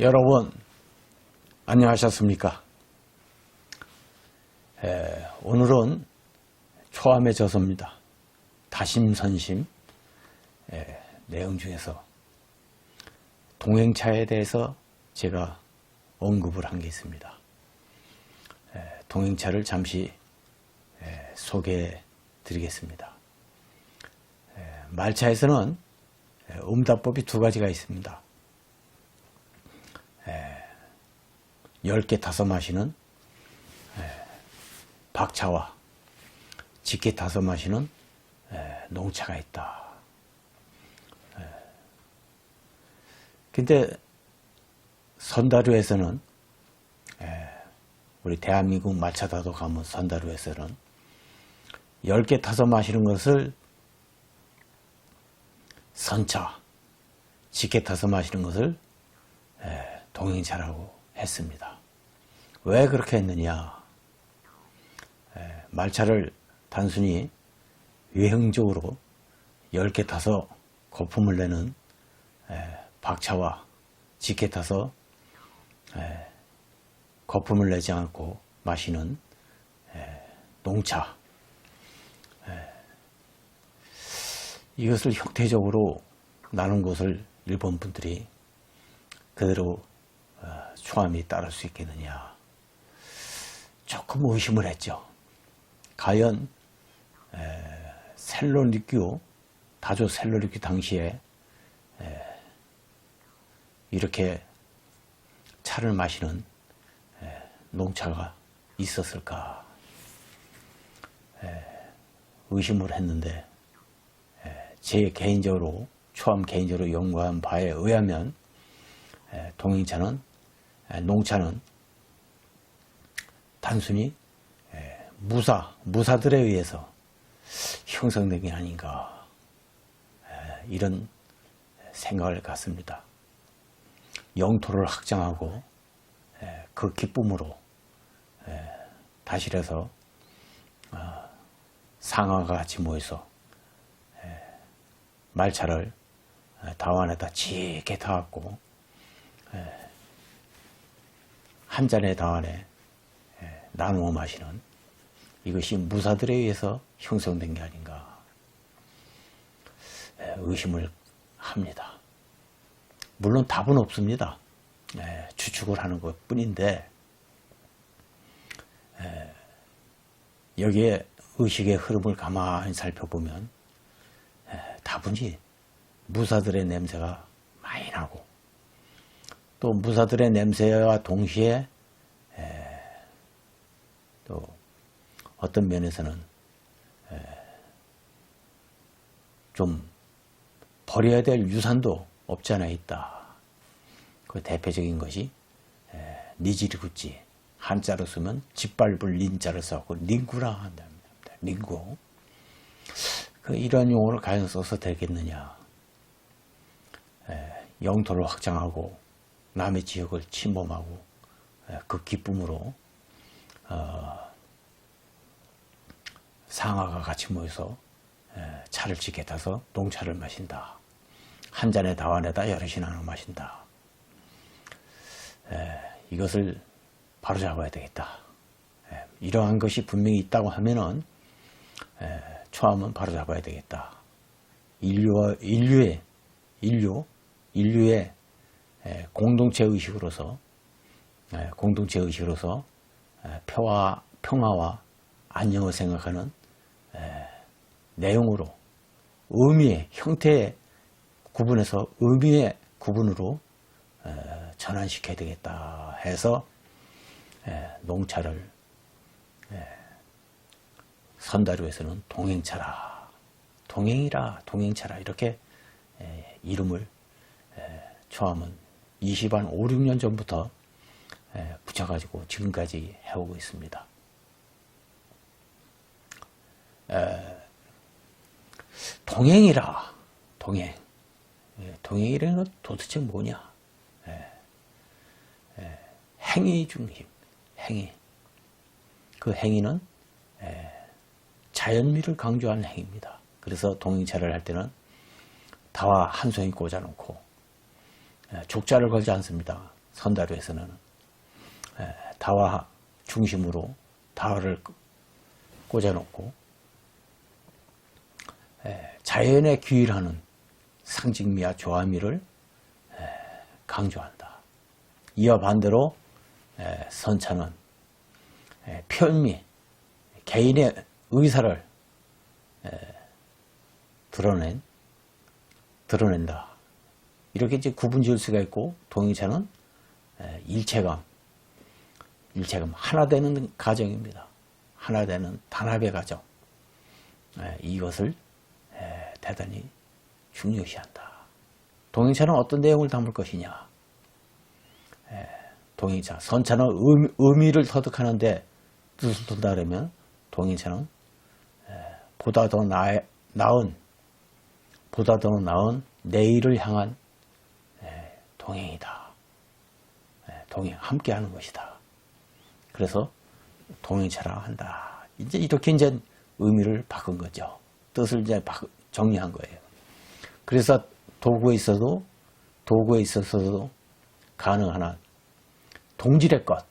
여러분, 안녕하셨습니까? 에, 오늘은 초암의 저서입니다. 다심선심 에, 내용 중에서 동행차에 대해서 제가 언급을 한 게 있습니다. 에, 동행차를 잠시 에, 소개해 드리겠습니다. 에, 말차에서는 에, 음다법이 두 가지가 있습니다. 10개 타서 마시는 에, 박차와 직계 타서 마시는 에, 농차가 있다. 에, 근데 선다루에서는 에, 우리 대한민국 마차다도 가면 선다루에서는 10개 타서 마시는 것을 선차, 직계 타서 마시는 것을 에, 동행차라고 했습니다. 왜 그렇게 했느냐? 에, 말차를 단순히 외형적으로 10개 타서 거품을 내는 에, 박차와 직계 타서 에, 거품을 내지 않고 마시는 에, 농차 에, 이것을 형태적으로 나눈 것을 일본 분들이 그대로 어, 초함이 따를 수 있겠느냐 조금 의심을 했죠. 과연 에, 셀로리큐 다조 셀로리큐 당시에 에, 이렇게 차를 마시는 에, 농차가 있었을까 에, 의심을 했는데 에, 제 개인적으로 초함 개인적으로 연구한 바에 의하면 에, 동행차는 에, 농차는 단순히 에, 무사 무사들에 의해서 형성된 게 아닌가 에, 이런 생각을 갖습니다. 영토를 확장하고 에, 그 기쁨으로 어, 상하가 같이 모여서 에, 말차를 에, 다완에다 짙게 타갖고 한 잔의 다안에 나누어 마시는 이것이 무사들에 의해서 형성된 게 아닌가 에, 의심을 합니다. 물론 답은 없습니다. 에, 추측을 하는 것 뿐인데 에, 여기에 의식의 흐름을 가만히 살펴보면 에, 다분히 무사들의 냄새가 많이 나고 또 무사들의 냄새와 동시에 에, 또 어떤 면에서는 에, 좀 버려야 될 유산도 없지 않아 있다. 그 대표적인 것이 에, 니지리 구찌 한자로 쓰면 짓밟을 린자를 써고 링구라 한답니다. 링구. 그 이런 용어를 과연 써서 되겠느냐? 에, 영토를 확장하고 남의 지역을 침범하고 에, 그 기쁨으로 어, 상하가 같이 모여서 에, 차를 지게 타서 농차를 마신다. 한 잔에 다완에다 여럿이 나눠 마신다. 에, 이것을 바로 잡아야 되겠다. 에, 이러한 것이 분명히 있다고 하면은 에, 초함은 바로 잡아야 되겠다. 인류와 인류의 인류 인류의 에, 공동체 의식으로서 에, 공동체 의식으로서 에, 평화 평화와 안녕을 생각하는 에, 내용으로 의미의 형태의 구분해서 의미의 구분으로 에, 전환시켜야 되겠다 해서 에, 농차를 에, 선다루에서는 동행차라 동행이라 동행차라 이렇게 에, 이름을 에, 초함은 20한 5, 6년 전부터 에, 붙여가지고 지금까지 해오고 있습니다. 에, 동행이라 동행 예, 동행이라는 건 도대체 뭐냐? 예, 예, 행위 중심, 행위. 그 행위는 예, 자연미를 강조하는 행위입니다. 그래서 동행차를 할 때는 다와 한 송이 꽂아놓고 예, 족자를 걸지 않습니다. 선다루에서는 에, 다화 중심으로 다화를 꽂아놓고 에, 자연에 귀일하는 상징미와 조화미를 에, 강조한다. 이와 반대로 에, 선차는 에, 편미, 개인의 의사를 에, 드러낸 드러낸다. 이렇게 이제 구분 지을 수가 있고 동의차는 에, 일체감, 일체감 하나 되는 가정입니다. 하나 되는 단합의 가정. 에, 이것을 에, 대단히 중요시한다. 동행차는 어떤 내용을 담을 것이냐? 에, 동행차, 선차는 의미, 의미 를 터득하는데 뜻을 둔다 그러면 동행차는 에, 보다 더 나, 나은 보다 더 나은 내일을 향한 에, 동행이다. 에, 동행, 함께 하는 것이다. 그래서 동행차라 한다. 이제 이렇게 이제 의미를 바꾼 거죠. 뜻을 이제 바, 정리한 거예요. 그래서 도구에 있어도 도구에 있어서도 가능한 한 동질의 것,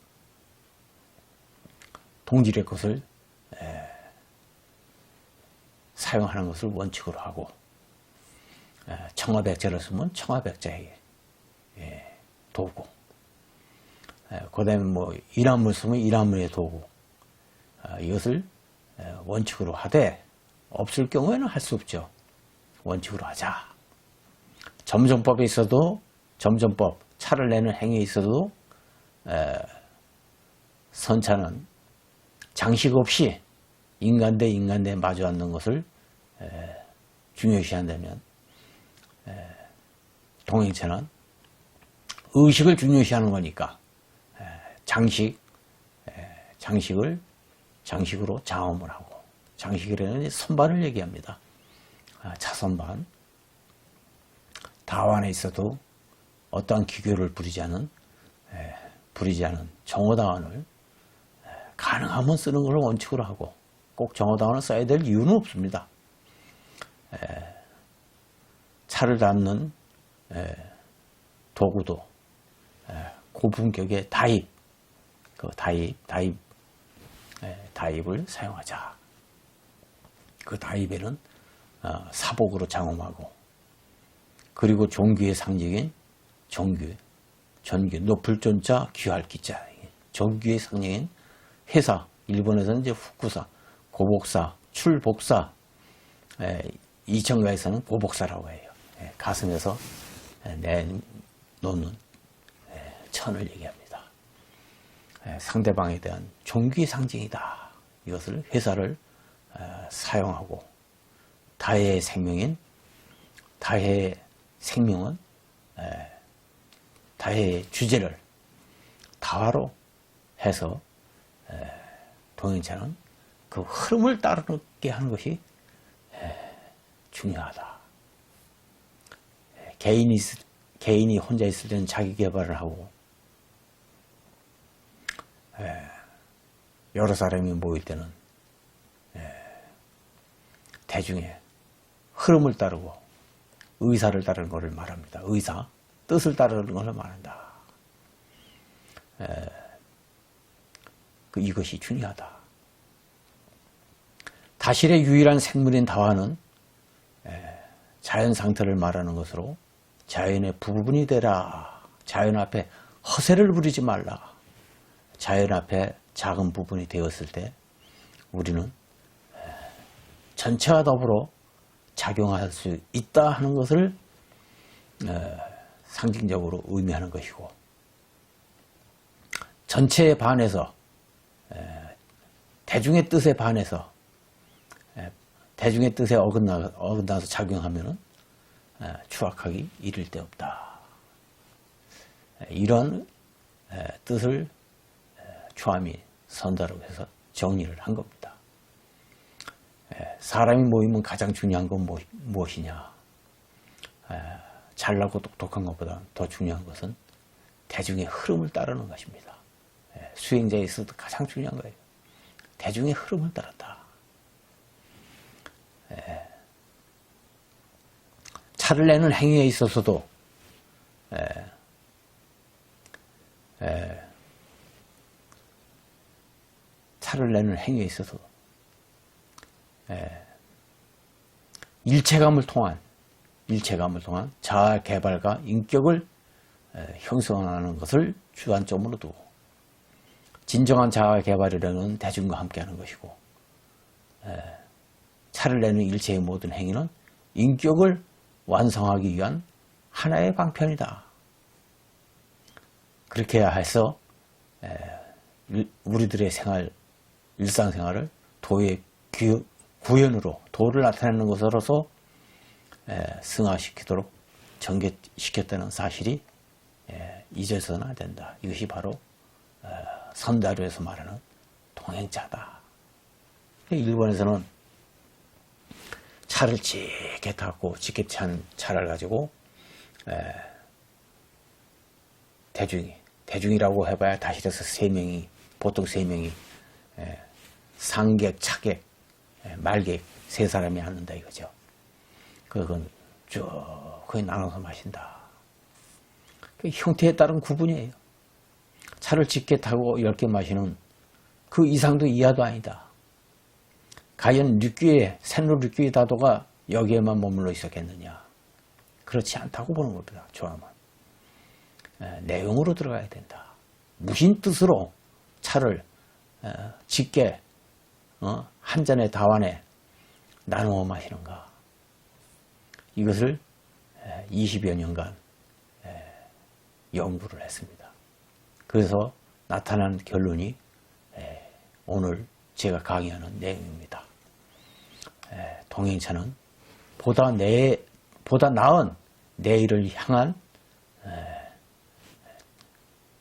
동질의 것을 에, 사용하는 것을 원칙으로 하고 에, 청화백자를 쓰면 청화백자의 예, 도구, 에, 그다음에 뭐 이란물 쓰면 이란물의 도구, 아, 이것을 에, 원칙으로 하되 없을 경우에는 할 수 없죠. 원칙으로 하자. 점점법에 있어도 점점법 차를 내는 행위에 있어도 에, 선차는 장식 없이 인간 대 인간 대 마주 앉는 것을 에, 중요시한다면 에, 동행체는 의식을 중요시하는 거니까 에, 장식 에, 장식을 장식으로 장엄을 하고 장식이라는 선반을 얘기합니다. 아, 차선반 다완에 있어도 어떠한 기교를 부리지 않은 에, 부리지 않은 정오다원을 에, 가능하면 쓰는 것을 원칙으로 하고 꼭 정오다원을 써야 될 이유는 없습니다. 에, 차를 담는 에, 도구도 에, 고품격의 다입 그 다입 다입 에, 다입을 사용하자. 그 다입에는 어, 사복으로 장엄하고 그리고 종귀의 상징인 종귀, 전귀, 높을 존자, 귀할 기자. 종귀의 상징인 회사, 일본에서는 이제 후쿠사, 고복사, 출복사, 에, 이천가에서는 고복사라고 해요. 에, 가슴에서 에, 내놓는 에, 천을 얘기합니다. 에, 상대방에 대한 종귀의 상징이다. 이것을 회사를 에, 사용하고 다해의 생명인 다해의 생명은 에, 다해의 주제를 다화로 해서 에, 동행자는 그 흐름을 따르게 하는 것이 에, 중요하다. 에, 개인이 개인이 혼자 있을 때는 자기 개발을 하고 에, 여러 사람이 모일 때는 에, 대중의 흐름을 따르고 의사를 따르는 것을 말합니다. 의사, 뜻을 따르는 것을 말한다. 에, 그 이것이 중요하다. 다실의 유일한 생물인 다화는 에, 자연 상태를 말하는 것으로 자연의 부분이 되라. 자연 앞에 허세를 부리지 말라. 자연 앞에 작은 부분이 되었을 때 우리는 에, 전체와 더불어 작용할 수 있다 하는 것을 에, 상징적으로 의미하는 것이고 전체에 반해서 에, 대중의 뜻에 반해서 에, 대중의 뜻에 어긋나, 어긋나서 작용하면은 에, 추악하기 이를 데 없다. 에, 이런 에, 뜻을 에, 초함이 선다라고 해서 정리를 한 겁니다. 에, 사람이 모이면 가장 중요한 건 무엇- 무엇이냐? 에, 잘나고 똑똑한 것보다 더 중요한 것은 대중의 흐름을 따르는 것입니다. 에, 수행자에 있어도 가장 중요한 거예요. 대중의 흐름을 따른다. 에, 차를 내는 행위에 있어서도 차를 내는 행위에 있어서 에, 일체감을 통한 일체감을 통한 자아 개발과 인격을 에, 형성하는 것을 주안점으로 두고 진정한 자아 개발이라는 대중과 함께하는 것이고 에, 차를 내는 일체의 모든 행위는 인격을 완성하기 위한 하나의 방편이다. 그렇게 해서 우리들의 생활 일상생활을 도의 규- 구현으로 도를 나타내는 것으로서 에, 승화시키도록 전개시켰다는 사실이 에, 잊어서는 안 된다. 이것이 바로 어, 선다료에서 말하는 동행자다. 일본에서는 차를 짙게 탔고 짙게 찬 차를 가지고 에, 대중이 대중이라고 해봐야 다시려서 세 명이 보통 세 명이 에, 상객, 차객, 에, 말객 세 사람이 앉는다 이거죠. 그건 쭉 거의 나눠서 마신다. 그 형태에 따른 구분이에요. 차를 짙게 타고 얇게 마시는 그 이상도 이하도 아니다. 과연 육규의 샌로 육규의 다도가 여기에만 머물러 있었겠느냐? 그렇지 않다고 보는 겁니다. 조함은 에, 내용으로 들어가야 된다. 무슨 뜻으로 차를 에, 짙게 어, 한 잔의 다완에 나누어 마시는가? 이것을 20여 년간 에, 연구를 했습니다. 그래서 나타난 결론이 에, 오늘 제가 강의하는 내용입니다. 에, 동행차는 보다 내 보다 나은 내일을 향한 에,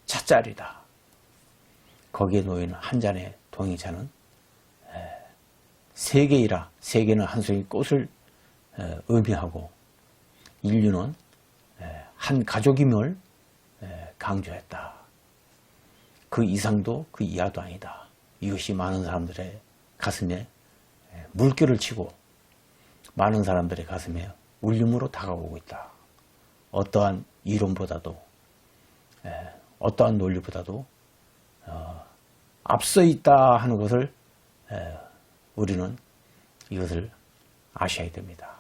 찻자리다. 거기에 놓인 한 잔의 동행차는 에, 세계이라 세계는 한 송이 꽃을 에, 의미하고 인류는 에, 한 가족임을 에, 강조했다. 그 이상도 그 이하도 아니다. 이것이 많은 사람들의 가슴에 에, 물결을 치고 많은 사람들의 가슴에 울림으로 다가오고 있다. 어떠한 이론보다도 에, 어떠한 논리보다도 어, 앞서 있다 하는 것을 에, 우리는 이것을 아셔야 됩니다.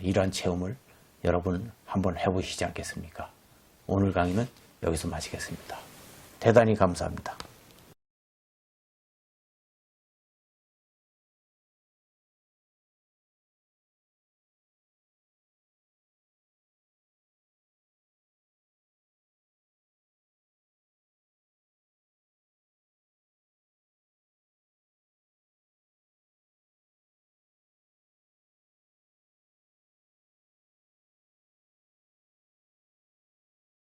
이러한 체험을 여러분 한번 해보시지 않겠습니까? 오늘 강의는 여기서 마치겠습니다. 대단히 감사합니다.